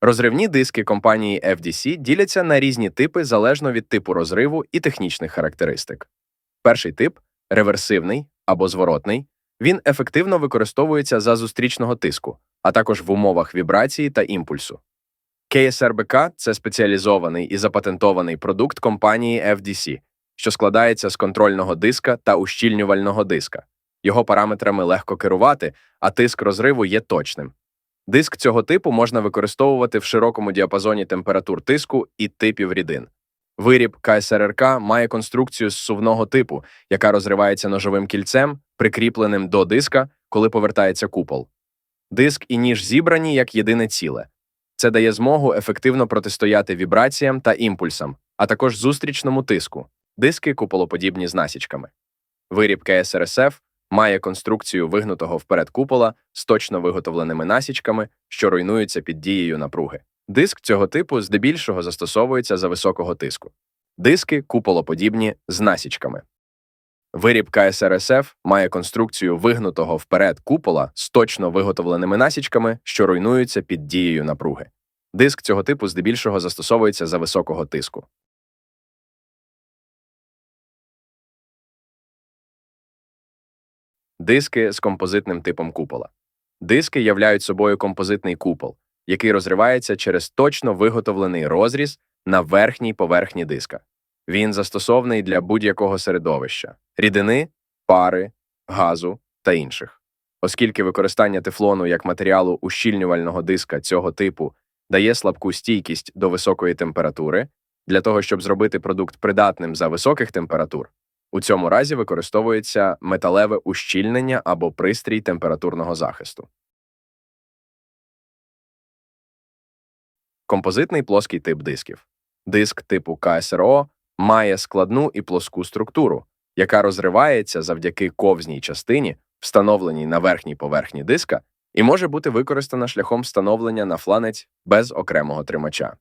Розривні диски компанії FDC діляться на різні типи залежно від типу розриву і технічних характеристик. Перший тип реверсивний або зворотний. Він ефективно використовується за зустрічного тиску, а також в умовах вібрації та імпульсу. KSRBK – це спеціалізований і запатентований продукт компанії FDC, що складається з контрольного диска та ущільнювального диска. Його параметрами легко керувати, а тиск розриву є точним. Диск цього типу можна використовувати в широкому діапазоні температур тиску і типів рідин. Виріб КСРРК має конструкцію зсувного типу, яка розривається ножовим кільцем, прикріпленим до диска, коли повертається купол. Диск і ніж зібрані як єдине ціле. Це дає змогу ефективно протистояти вібраціям та імпульсам, а також зустрічному тиску, диски куполоподібні з насічками. Виріб КСРСФ має конструкцію вигнутого вперед купола з точно виготовленими насічками, що руйнуються під дією напруги. Диск цього типу здебільшого застосовується за високого тиску. Диски куполоподібні з насічками. Виріб КСРСФ має конструкцію вигнутого вперед купола з точно виготовленими насічками, що руйнуються під дією напруги. Диск цього типу здебільшого застосовується за високого тиску. Диски з композитним типом купола. Диски являють собою композитний купол, який розривається через точно виготовлений розріз на верхній поверхні диска. Він застосований для будь-якого середовища рідини, пари, газу та інших. Оскільки використання тефлону як матеріалу ущільнювального диска цього типу дає слабку стійкість до високої температури, для того, щоб зробити продукт придатним за високих температур, у цьому разі використовується металеве ущільнення або пристрій температурного захисту. Композитний плоский тип дисків. Диск типу КСРО має складну і плоску структуру, яка розривається завдяки ковзній частині, встановленій на верхній поверхні диска, і може бути використана шляхом встановлення на фланець без окремого тримача.